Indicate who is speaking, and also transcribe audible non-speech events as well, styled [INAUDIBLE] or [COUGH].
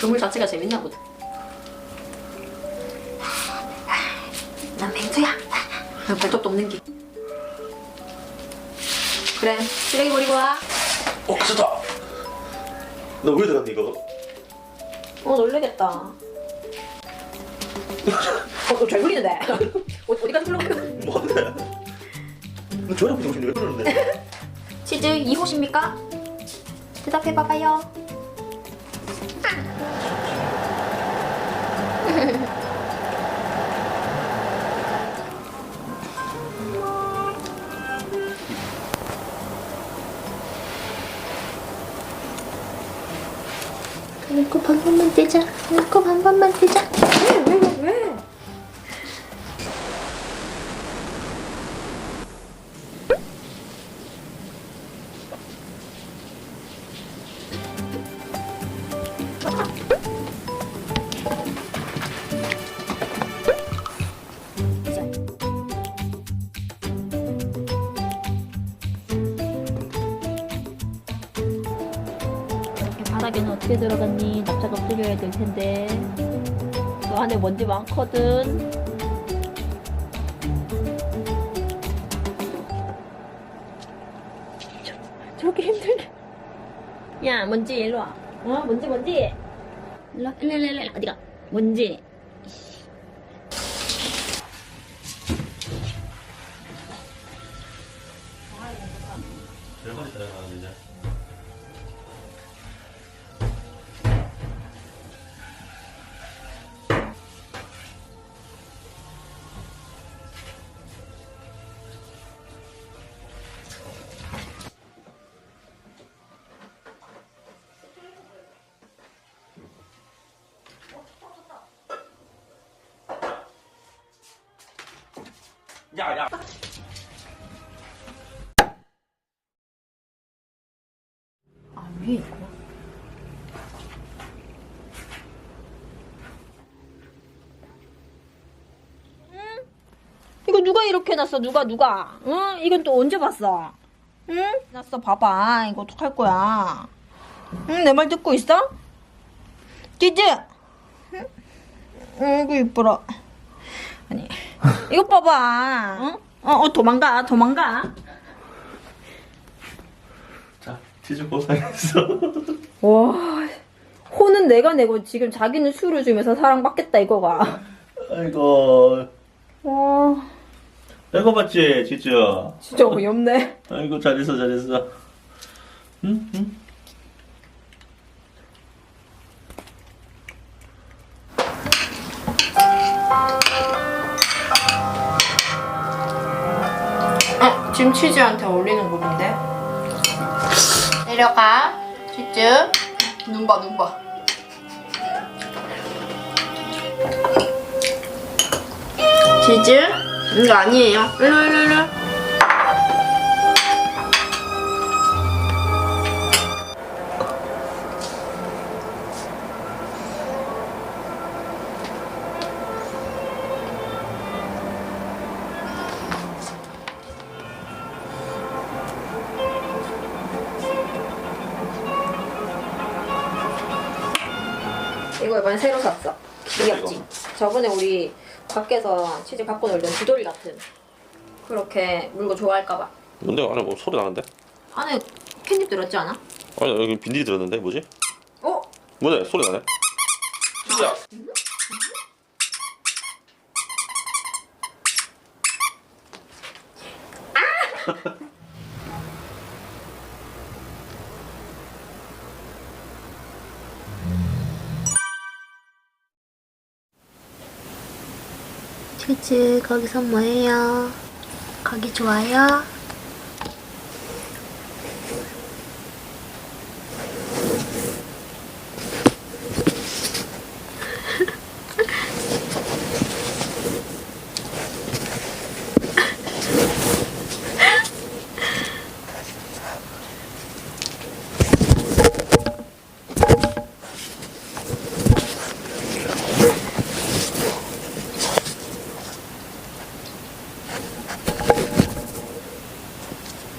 Speaker 1: 그물 자체가 재밌나 보다. 난 맹수야. 발톱도 없는 게. 그래, 쓰레기 버리고 와.
Speaker 2: 어 가졌다 너왜 들어갔니 이거?
Speaker 1: 어, 놀래겠다. 어, 너잘 굴리는데? 어, 어디까지 굴러가요?
Speaker 2: 뭔데? 너 저랑 보고 싶은데 왜 그러는데?
Speaker 1: 치즈 2호십니까? 대답해봐봐요. 눈곱 한 번만 뜨자. 눈곱 한 번만 뜨자. 바닥에는 어떻게 들어갔니? 납작업 뿌려야 될 텐데. 그 안에 먼지 많거든. 저, 저렇게 힘들게. 야, 먼지 일로 와. 어, 먼지, 먼지. 일로 와, 일로. 어디가? 먼지.
Speaker 2: 별거리 들어가는 이제 야 야
Speaker 1: 아, 위에 있고. 이거 누가 이렇게 놨어? 누가 누가? 응? 이건 또 언제 봤어? 응? 놨어 봐봐. 이거 어떡할 거야? 응? 내 말 듣고 있어? 찌즈. 응? 아이고 이뻐라. 아니 이거 봐봐. 응? 어, 어 도망가 도망가.
Speaker 2: 자 치즈 보상했어 [LAUGHS]
Speaker 1: 와, 호는 내가 내고 지금 자기는 술을 주면서 사랑받겠다 이거가.
Speaker 2: 아이고
Speaker 1: 와,
Speaker 2: 이거 봤지 치즈
Speaker 1: 진짜 어이없네.
Speaker 2: 아이고 잘했어 잘했어 응? 응?
Speaker 1: 지금 치즈한테 어울리는 곡인데. 내려가, 치즈. 눈 봐, 눈 봐. 치즈? 이거 아니에요. 일로, 일로, 일로. 이거 이번에 새로 샀어. 귀엽지? 저번에 우리 밖에서 치즈 갖고 놀던 주돌이 같은 그렇게 물건 좋아할까봐.
Speaker 2: 뭔데 안에 뭐 소리 나는데?
Speaker 1: 안에 캔디 들었지 않아?
Speaker 2: 아니 여기 빈딜이 들었는데 뭐지?
Speaker 1: 어?
Speaker 2: 뭐네 소리 나네 치즈야 [LAUGHS]
Speaker 3: 치즈 거기서 뭐해요? 거기 좋아요?